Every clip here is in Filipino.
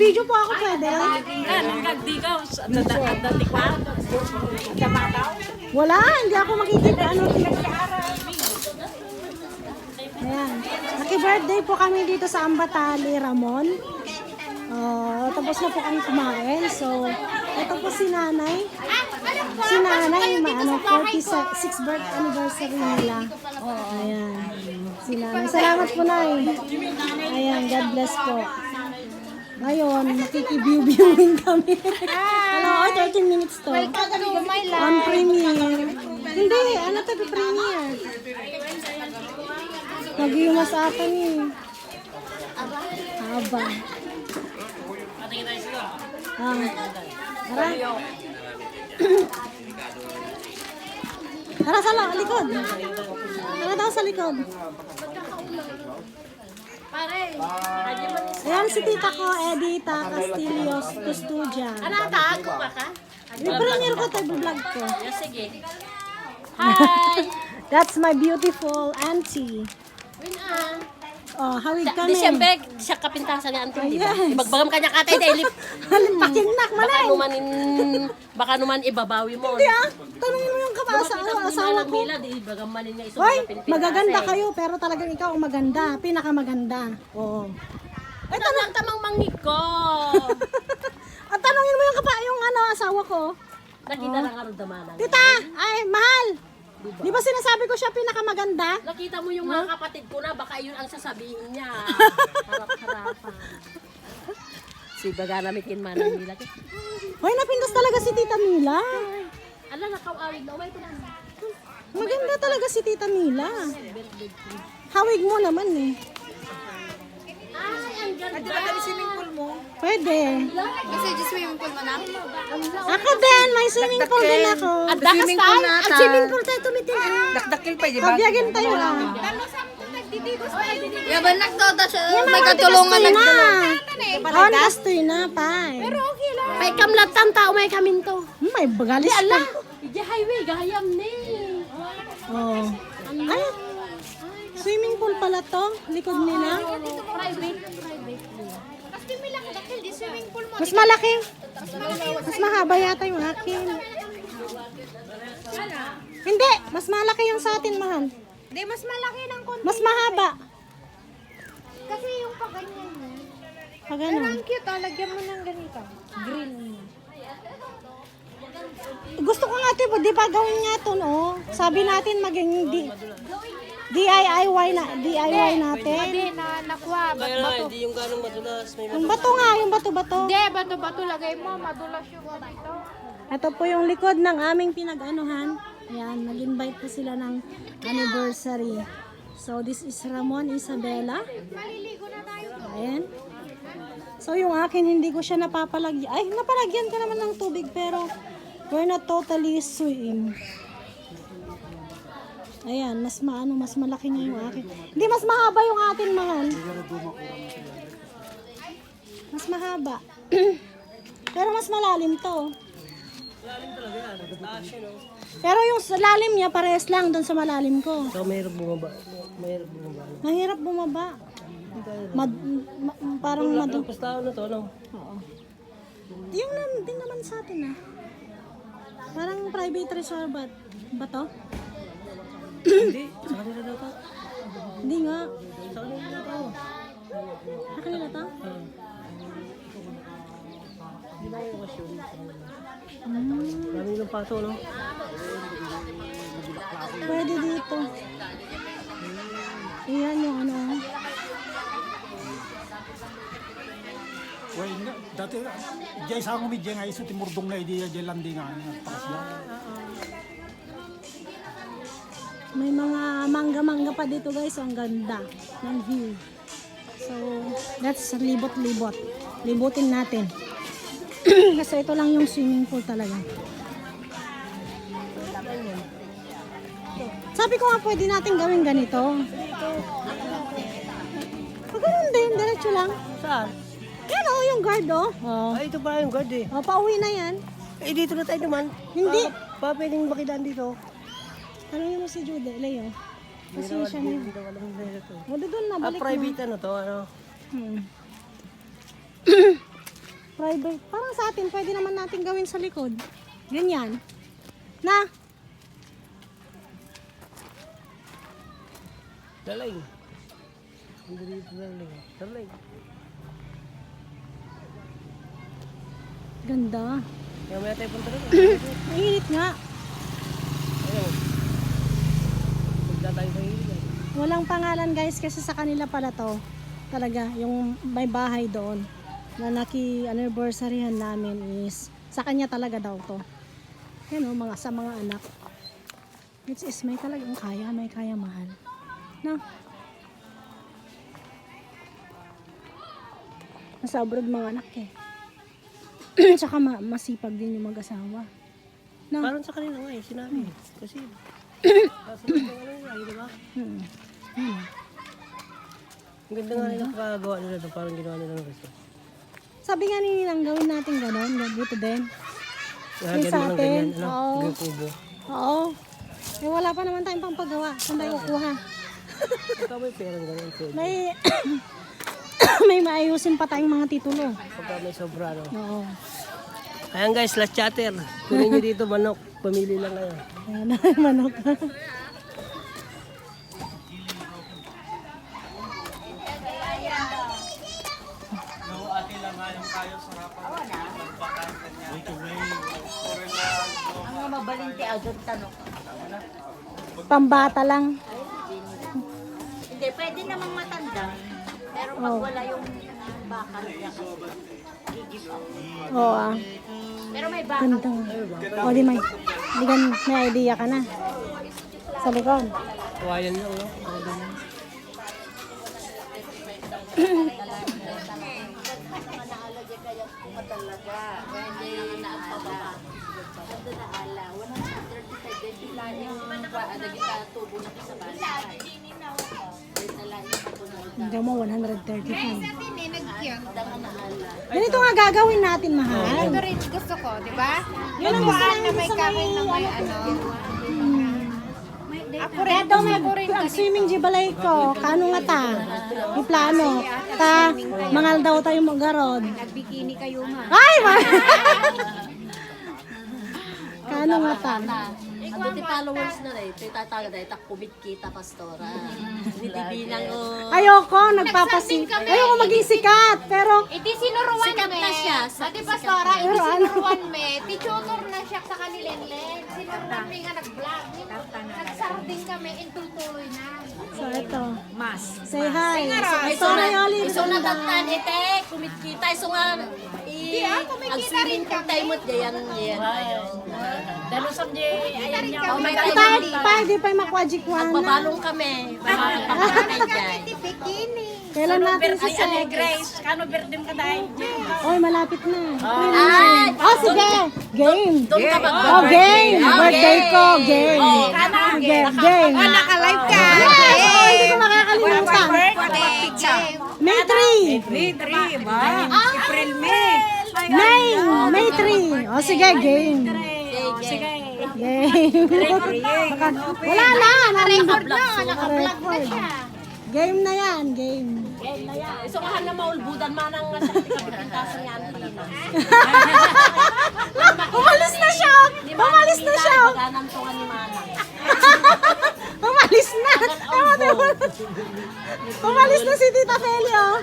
Video po ako pwede. Yan, kagdi ka. Dati pa. Wala, hindi ako makikita. Ano, Ayan. Happy birthday po kami dito sa Ambatali, Ramon. Oh, tapos na po kami kumain. So, ito po si nanay. Si nanay, ma, ano, 46 birth anniversary nila. Ayan. Si nanay. Salamat po, nay. Ayan, God bless po. Ngayon, makikibiew-viewing kami. ano, oh, 13 minutes to. On premiere. Hindi, ano to, premiere. Mag-iumas ata niya. eh. Haba. Ah. Tara. Tara sa likod. Tara daw sa likod. Ayan si tita ko, Edita Castillo Custodia. Ano, tago ka ka? I-premiere ko tayo vlog ko. Yes, sige. Hi! That's my beautiful auntie. Win ah. Oh, hawig kami. Disyembre, siya kapintasan ni Auntie, di ba? Yes. Ibagbagam kanya katay dahil Halimpakinak baka malay. numan baka numan ibabawi mo. Hindi ah. Tanungin mo yung kapasa Kita mo asawa ko. Mila, di bagaman niya iso Hoy, magaganda kayo pero talagang ikaw ang maganda. Pinakamaganda. Oo. Ito lang tamang mangig ko. At tanungin mo yung kapa yung ano asawa ko. Nakita lang araw damanan. Tita, ay mahal. Di ba sinasabi ko siya pinakamaganda? Nakita mo yung mga kapatid ko na, baka yun ang sasabihin niya. Harap-harapan. Si baga namitin man ang nila. Hoy, napindas talaga si Tita Mila. Ala, nakawawid na. Ko na. Maganda talaga si Tita Mila. Hawig mo naman eh. Ay, ang ganda. Pwede. Kasi just swimming pool mo na? Ako din, may swimming pool din ako. At dakas tayo. At swimming pool tayo tumitin. Dakdakil pa, di ba? Pabyagin tayo lang. Yaban nagtoda siya. May ang katulungan gastoy nagtulungan. na. On gastoy na, pay. May kamlatan tao, may kaminto. Hmm, May bagalis Ala, ka. ija highway, gayam ni. Oh. Ay, swimming pool pala to. Likod nila. Private, private. Mas malaki. Mas mahaba yata yung akin. Hindi, mas malaki yung sa atin, mahal. Hindi, mas malaki ng konti. Mas mahaba. Kasi yung paganyan mo. Pag ano. Ang cute, oh. Lagyan mo ng ganito. Green. Gusto ko nga, tipo, di ba gawin nga to, no? Sabi natin maging di, DIY na, DIY natin. Hindi, na nakuha. Ba't bato? Hindi yung ganong madulas. May Yung bato nga, yung bato-bato. Hindi, bato-bato lagay mo. Madulas yung dito. Ito po yung likod ng aming pinag-anuhan. Ayan, nag-invite po sila ng anniversary. So, this is Ramon Isabela. Ayan. So, yung akin, hindi ko siya napapalagyan. Ay, napalagyan ka naman ng tubig, pero we're not totally swim. Ayan, mas maano, mas malaki nga yung akin. Hindi, mas mahaba yung atin, mahal. Mas mahaba. pero mas malalim to. Pero yung lalim niya, parehas lang doon sa malalim ko. So, mahirap bumaba. Mahirap bumaba. Mahirap bumaba. Mad, ma- parang mad... Tapos tao na to, no? Oo. Yung nan, din naman sa atin ah. Parang private resort ba, ba to? Hindi. Sa kanila daw to. Hindi nga. Sa kanila daw to. Sa kanila to? Ah. Hindi na yung kasyon. Hmm, Dami ng pato, no? pwede dito. Iyan yung ano. Nga, dati diyan sa ngumid diyan ay sa timurdong na ideya diyan landi nga nagtakas yan. May mga mangga-mangga pa dito guys. Ang ganda ng view. So, that's libot-libot. Libutin natin. Kasi ito lang yung swimming pool talaga. Sabi ko nga pwede natin gawin ganito. Pag ganun din, diretso lang. Saan? Yan o, yung guard o. Oh. Ay, ito pa yung guard eh. oh, pauwi na yan. Eh, dito na tayo naman. Hindi. Pa, pwedeng makidaan dito. Tanongin mo si Jude, Leo. Kasi siya na yun. O, doon na, Ah, balik mo. private ano to, ano? Hmm. Private. Parang sa atin, pwede naman natin gawin sa likod. Ganyan. Na, Daling. Daling. Daling. ganda. Kaya may tayo punta rin. Mainit nga. Ayun. Tayo. Walang pangalan guys kasi sa kanila pala to. Talaga, yung may bahay doon na naki anniversaryhan namin is sa kanya talaga daw to. Yan o, mga, sa mga anak. Which is may talagang kaya, may kaya mahal. No? Nasa abroad mga anak eh. Tsaka ma- masipag din yung mag-asawa. No? Parang sa kanila nga eh, sinabi. Kasi, kasi Hmm. Hmm. Ang ganda nga nila pagkagawa nila doon, parang ginawa nila ng gusto. Sabi nga ni nilang gawin natin gano'n, dito din. Yung sa atin, ganyan, ano, oo. hanggang kubo. Oo. Eh, wala pa naman tayong pampagawa. Saan tayo kukuha? Pagka may perang pwede. May, may maayusin pa tayong mga titulo. Pagka may sobra, ano. Oo. Ayan guys, last chatter. Kunin nyo dito manok. Pamili lang kayo. Ayan manok. Ang mabalinti agad tanong. Pambata lang. Hindi, pwede namang matanda. Pero pag Oh. wala yung bakal Oo ah. Pero may bakal. Ganda. O di may, di ka, may idea ka na. Sa likod. Kawayan lang, no? Ganyan. Hindi mo 135. Ganito nga gagawin natin, mahal. Ito rin gusto ko, di ba? Yun ang gusto namin na may kahoy na may ano. Ako rin, Daw may ang swimming jibalay ko, kano nga ta? Yung plano. Ta, mangal daw tayo magarod. Nagbikini kayo nga. Ay! ma- kano nga ta? Ang buti followers na rin, ito itataga dahil tak kumit kita pastora. Hindi binang o. Ayoko, nagpapasi. Ayoko maging sikat, pero Eh di sinuruan Sikat me. na siya. Ate Pastora, eh ano? sinuruan me. Ti-tutor na siya sa kanilenlen. Sinuruan me nga nag-vlog. Nagsarding kami, intultuloy na. so ito. Mas. Say hi. So na, Olive. so natatan, ite, kumit kita, so nga, i, ang swimming pool tayo mo, yan, yan. Dalo sa di, ayan niya. Oh, may Pa, di pa makwajikwaan na. magbabalong kami. Magbabalong dyan. Kailan natin si Ay, Grace, kano birthday ka dahil? Oy, malapit na. Ay, Oh, sige. Game. doon ka mag Oh, game. Birthday ko. Game. Oh, Game. Game. Naka-live ka. Oh, hindi ko makakalimutan. May 3. May 3 ba? April, May. May 3. Oh, sige, game. Sige. Game. Wala na. Naka-record na. Naka-record. Game na yan. Game. So, kahal na maulbudan man ang sa nga ang Pilipinas. Umalis na siya. Umalis na siya. Nga ni Manang. Umalis na. Ewan, ewan. Umalis na si Tita Feli, oh.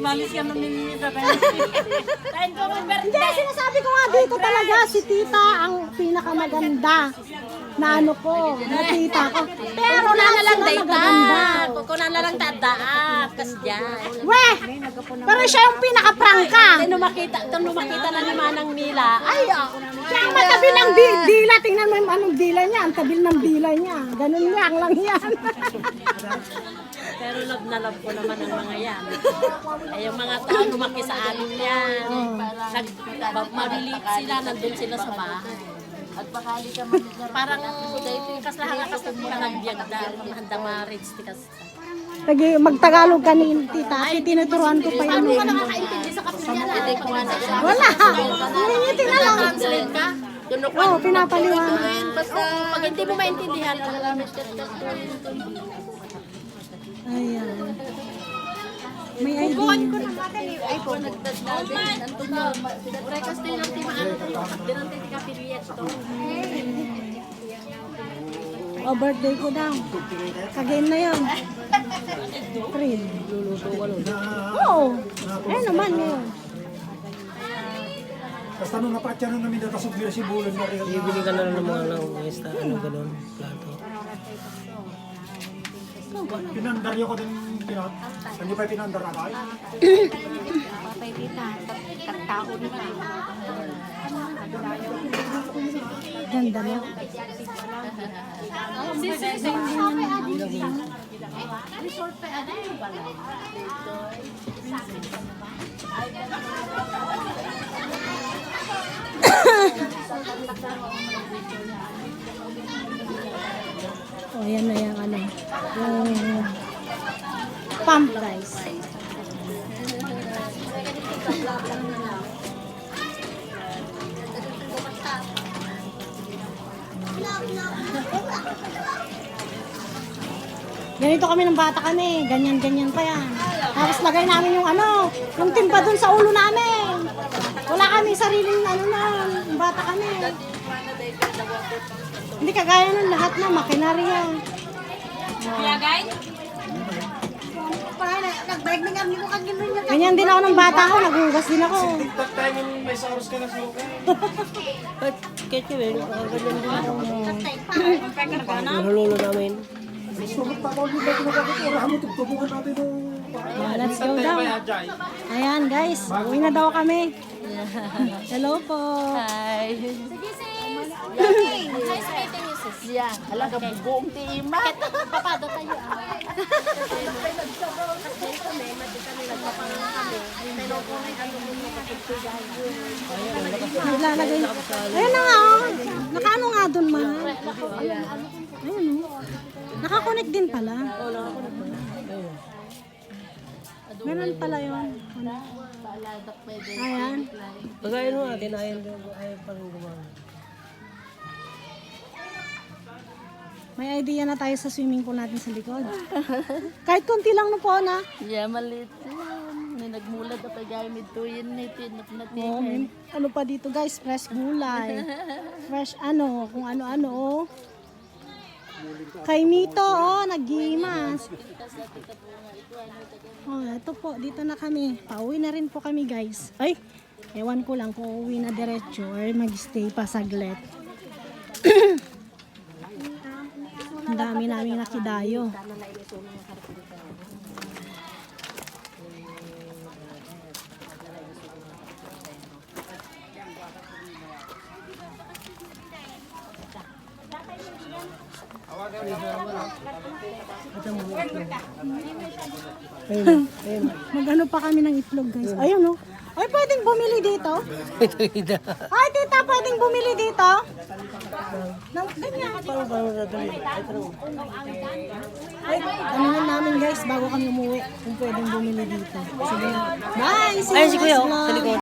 Malis ka. Tayo ko ang birthday. Hindi, sinasabi ko nga dito talaga, si Tita ang pinakamaganda na ano ko, na tita ko. Pero Kuna na lang sila day magaganda. ta. Kuna na lang tadaat. Kas dyan. Weh! Pero siya yung pinaka-prangka. Tayo makita, tayo makita na ni Manang Mila. Ay, ah. Siya ang matabi ng di- dila. Tingnan mo yung anong dila niya. Ang tabil ng dila niya. Ganun lang lang yan. Pero love na love ko naman ang mga yan. Ay, yung mga tao lumaki sa amin yan. Nag, ba- malilit sila, nandun sila sa bahay. At bakali ka Parang kas lahat kas ka nagbiag da, handa ma-reach ti kas. Lagi magtagalog ka ni tita. Kasi tinuturuan ko pa yun. Ano ka nakakaintindi sa siya. Wala. Ngingiti na lang. Translate ka? Oo, pinapaliwanag. Basta pag hindi mo maintindihan, Ayan. May ID. Bukuhan ko ng mata ni Ay, po. Nandun na. Ure kastil lang ti maano. Dinante ti kapiliet to. O, birthday ko daw. Kagain na yun. Thrill. Luluto nun. Oo. Ayun naman ngayon. Basta nung napatya nung namin datasog nila si Bulan na rin. Bibili ka na lang ng mga lang, esta, ano, ganun, plato. Pinandaryo ko din Hindi pa pinandar na tayo. Patay din na. Tagtao din na. Ganda na. Resort pa ano yung pala. O, yan na yung ano. Yung pump guys. Ganito kami ng bata kami. Ganyan-ganyan pa yan. Tapos lagay namin yung ano, yung timba dun sa ulo namin. Wala kami sariling ano na, bata kami. Hindi kagaya ng lahat na makinarya. Ganyan din ako ng bata ko, naghugas din ako. At kahit yun, eh, ganyan din ako. Nahululo namin. Sulit pa ako dito pinagkakit. Orahan mo tugtubukan natin. Ah, let's go daw. Ayan guys, uwi na daw kami. Hello po. Hi. Yeah, alam ka buong tiima. Papado tayo. Naglalagay. Ayun na nga oh. Nakaano nga dun man. Ayun oh. Nakakonect din pala. Meron pala yun. Ayan. Pagkain mo natin, ayaw, ayaw pa rin gumawa. May idea na tayo sa swimming pool natin sa likod. Kahit konti lang no po na. Yeah, maliit yan. May nagmulad na pag-gamit to yun nito yun Oh, may- ano pa dito guys, fresh gulay. Fresh ano, kung ano-ano oh. Kay Mito oh, naggimas. Oh, ito po, dito na kami. Pauwi na rin po kami guys. Ay, ewan ko lang kung uwi na diretso or mag-stay pa saglit. Dami namin nakidayo. Magano pa kami ng itlog guys. Ayun oh. Ay, pwedeng bumili dito? Ay, tita, pwedeng bumili dito? Ganyan. Ba mo dadali? Ay, tanungin namin guys bago kami umuwi kung pwedeng bumili dito. Sige. Bye! See you Ayun si Kuya, oh, vlog. sa likod.